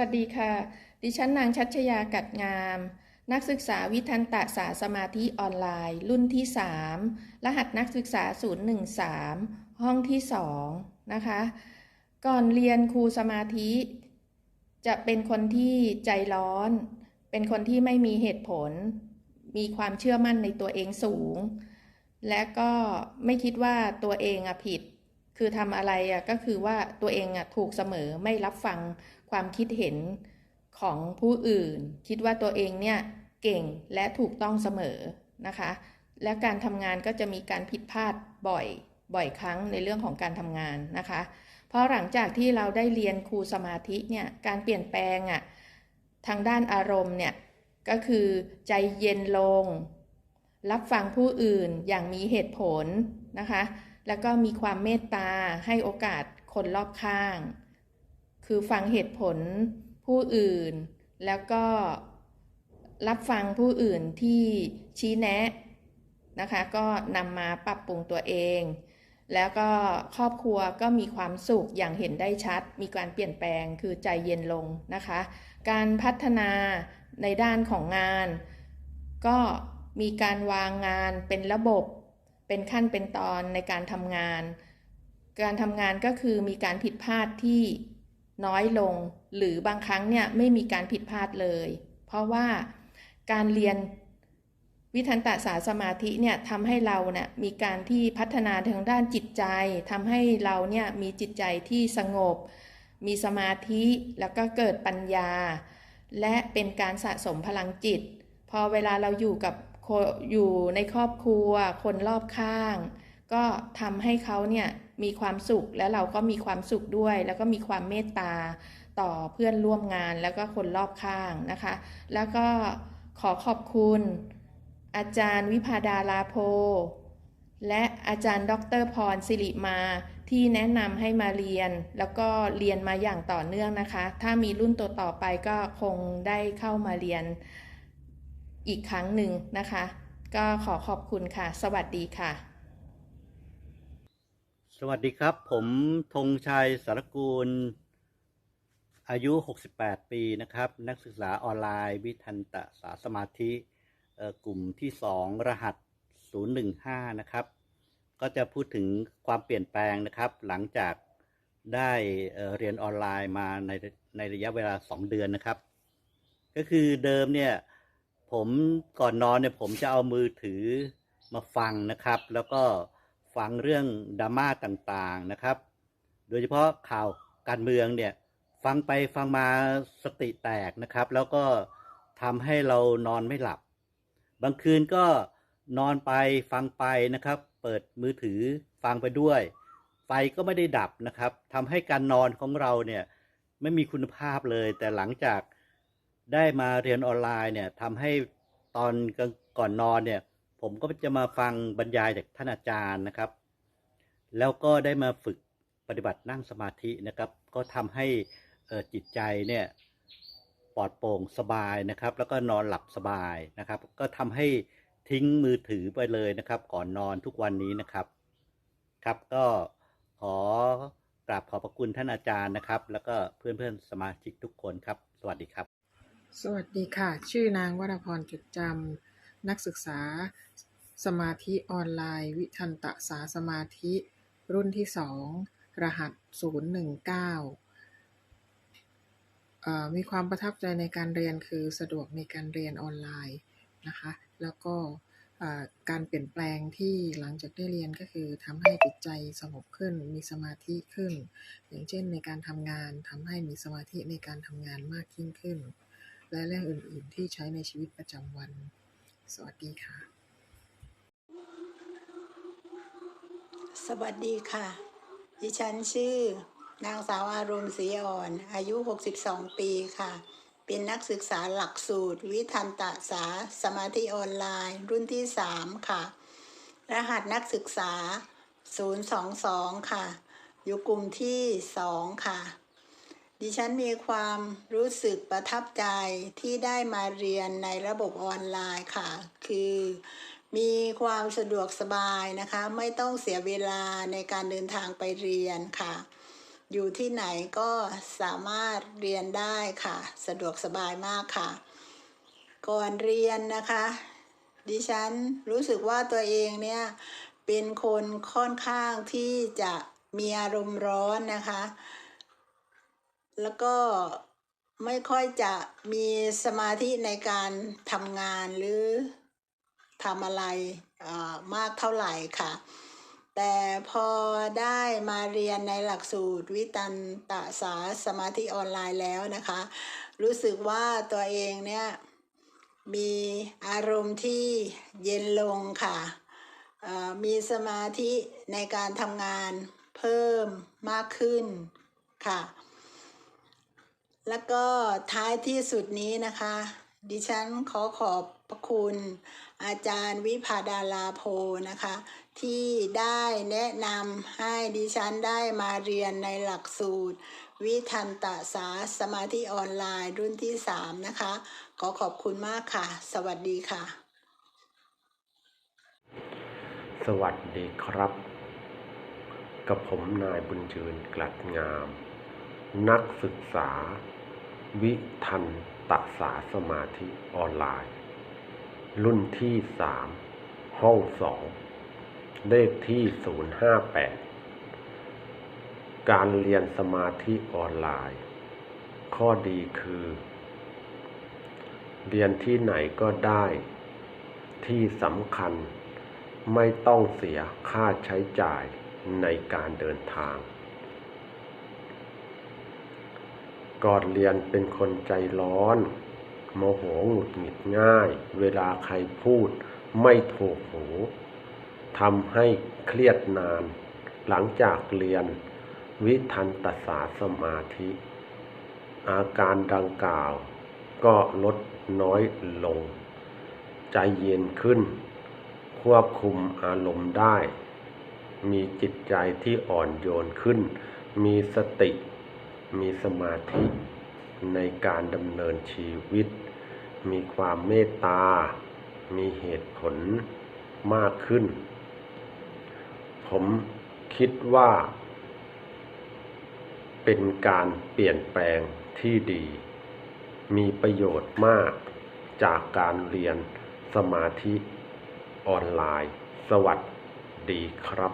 วัสดีค่ะ ดิฉันนางชัชยากัดงาม นักศึกษาวิทันตะสาสมาธิออนไลน์ รุ่นที่ 3 รหัสนักศึกษา 013 ห้องที่ 2 นะคะ ก่อนเรียนครูสมาธิ จะเป็นคนที่ใจร้อน เป็นคนที่ไม่มีเหตุผล มีความเชื่อมั่นในตัวเองสูง และก็ไม่คิดว่าตัวเองอะผิด คือทำอะไรอะก็คือว่าตัวเองอะถูกเสมอไม่รับฟังความคิดเห็นของผู้อื่น คิดว่าตัวเองเนี่ยเก่งและถูกต้องเสมอนะคะ และการทำงานก็จะมีการผิดพลาดบ่อยบ่อยครั้งในเรื่องของการทำงานนะคะ เพราะหลังจากที่เราได้เรียนครูสมาธิเนี่ยการเปลี่ยนแปลงอะทางด้านอารมณ์เนี่ยก็คือใจเย็นลง รับฟังผู้อื่นอย่างมีเหตุผลนะคะ แล้วก็มีความเมตตาให้โอกาสคนรอบข้าง คือฟังเหตุผลผู้อื่น แล้วก็รับฟังผู้อื่นที่ชี้แนะนะคะ ก็นำมาปรับปรุงตัวเอง แล้วก็ครอบครัวก็มีความสุขอย่างเห็นได้ชัด มีการเปลี่ยนแปลงคือใจเย็นลงนะคะ การพัฒนาในด้านของงาน ก็มีการวางงานเป็นระบบ เป็นขั้นเป็นตอนในการทำงาน การทำงานก็คือมีการผิดพลาดที่น้อยลง หรือบางครั้งเนี่ยไม่มีการผิดพลาดเลย เพราะว่าการเรียนวิทันตสาสมาธิเนี่ยทำให้เราเนี่ยมีการที่พัฒนาทางด้านจิตใจทำให้เราเนี่ยมีจิตใจที่สงบ มีสมาธิแล้วก็เกิดปัญญา และเป็นการสะสมพลังจิต พอเวลาเราอยู่กับ อยู่ในครอบครัว คนรอบข้าง ก็ทำให้เขาเนี่ยมีความสุขและเราก็มีความสุขด้วย แล้วก็มีความเมตตาต่อเพื่อนร่วมงานแล้วก็คนรอบข้างนะคะ แล้วก็ขอขอบคุณ อาจารย์วิพาดาลาโพ และอาจารย์ ดรพรสิริมาที่แนะนำให้มาเรียน แล้วก็เรียนมาอย่างต่อเนื่องนะคะ ถ้ามีรุ่นตัวต่อไปก็คงได้เข้ามาเรียน อีกครั้งหนึ่งนะคะ ก็ขอขอบคุณค่ะ สวัสดีค่ะ สวัสดีครับ ผมธงชัยสารกูล อายุ 68 ปีนะครับ นักศึกษาออนไลน์ วิทันตสาสมาธิกลุ่มที่ 2 รหัส 015 นะครับ ก็จะพูดถึงความเปลี่ยนแปลงนะครับ หลังจากได้เอ่อเรียนออนไลน์มาในในระยะเวลา 2 เดือนนะครับ ก็คือเดิมเนี่ย ผมก่อนนอนเนี่ยผมจะเอามือถือมาฟังนะครับ แล้วก็ฟังเรื่องดราม่าต่างๆนะครับ โดยเฉพาะข่าวการเมืองเนี่ยฟังไปฟังมาสติแตกนะครับ แล้วก็ทำให้เรานอนไม่หลับ บางคืนก็นอนไปฟังไปนะครับ เปิดมือถือฟังไปด้วย ไฟก็ไม่ได้ดับนะครับทำให้การนอนของเราเนี่ยไม่มีคุณภาพเลย แต่หลังจาก ได้มาเรียนออนไลน์เนี่ยทำให้ตอนก่อนนอนเนี่ย ผมก็จะมาฟังบรรยายจากท่านอาจารย์นะครับ แล้วก็ได้มาฝึกปฏิบัตินั่งสมาธินะครับ ก็ทำให้จิตใจเนี่ยปลอดโปร่งสบายนะครับ แล้วก็นอนหลับสบายนะครับ ก็ทำให้ทิ้งมือถือไปเลยนะครับ ก่อนนอนทุกวันนี้นะครับครับ ก็ขอกราบขอบพระคุณท่านอาจารย์นะครับ แล้วก็เพื่อนๆสมาชิกทุกคนครับ สวัสดีครับ สวัสดีค่ะ ชื่อนางวรพรจุดจำ นักศึกษา สมาธิออนไลน์ วิทันตะสาสมาธิ รุ่นที่สอง รหัส 019เอ่อมีความประทับใจในการเรียนคือสะดวกในการเรียนออนไลน์นะคะ แล้วก็การเปลี่ยนแปลงที่หลังจากได้เรียนก็คือทำให้จิตใจสงบขึ้น มีสมาธิขึ้น อย่างเช่นในการทำงานทำให้มีสมาธิในการทำงานมากยิ่งขึ้น และเรื่องอื่น ๆ ที่ใช้ในชีวิตประจำวัน สวัสดีค่ะ สวัสดีค่ะ ดิฉันชื่อนางสาวอารมณ์ศรีอ่อน อายุ 62 ปีค่ะ เป็นนักศึกษาหลักสูตร วิทันตสาสมาธิออนไลน์ รุ่นที่ 3 ค่ะ รหัสนักศึกษา 022 ค่ะ อยู่กลุ่มที่ 2 ค่ะ ดิฉันมีความรู้สึกประทับใจที่ได้มาเรียนในระบบออนไลน์ค่ะ คือมีความสะดวกสบายนะคะ ไม่ต้องเสียเวลาในการเดินทางไปเรียนค่ะ อยู่ที่ไหนก็สามารถเรียนได้ค่ะ สะดวกสบายมากค่ะ ก่อนเรียนนะคะ ดิฉันรู้สึกว่าตัวเองเนี่ย เป็นคนค่อนข้างที่จะมีอารมณ์ร้อนนะคะ แล้วก็ไม่ค่อยจะมีสมาธิในการทำงานหรือทำอะไรอ่ามากเท่าไหร่ค่ะ แต่พอได้มาเรียนในหลักสูตรวิตันตสาสมาธิออนไลน์แล้วนะคะ รู้สึกว่าตัวเองเนี่ยมีอารมณ์ที่เย็นลงค่ะอ่อมีสมาธิในการทำงานเพิ่มมากขึ้นค่ะ แล้วก็ท้ายที่สุดนี้นะคะ ดิฉันขอขอบพระคุณ อาจารย์วิพาดาลาโพนะคะ ที่ได้แนะนำให้ดิฉันได้มาเรียนในหลักสูตร วิทันตสาสมาธิออนไลน์รุ่นที่ 3 นะคะ ขอขอบคุณมากค่ะ สวัสดีค่ะ สวัสดีครับ กับผมนายบุญยืนกลัดงาม นักศึกษา วิทันตสาสมาธิออนไลน์ รุ่นที่สามห้องสองเลขที่058การเรียนสมาธิออนไลน์ ข้อดีคือ เรียนที่ไหนก็ได้ ที่สำคัญไม่ต้องเสียค่าใช้จ่ายในการเดินทาง ก่อนเรียนเป็นคนใจร้อน โมโหหงุดหงิดง่าย เวลาใครพูดไม่ถูกหูทำให้เครียดนาน หลังจากเรียนวิทันตสาสมาธิ อาการดังกล่าวก็ลดน้อยลง ใจเย็นขึ้น ควบคุมอารมณ์ได้ มีจิตใจที่อ่อนโยนขึ้น มีสติ มีสมาธิในการดำเนินชีวิต มีความเมตตา มีเหตุผลมากขึ้น ผมคิดว่า เป็นการเปลี่ยนแปลงที่ดี มีประโยชน์มากจากการเรียนสมาธิออนไลน์ สวัสดีครับ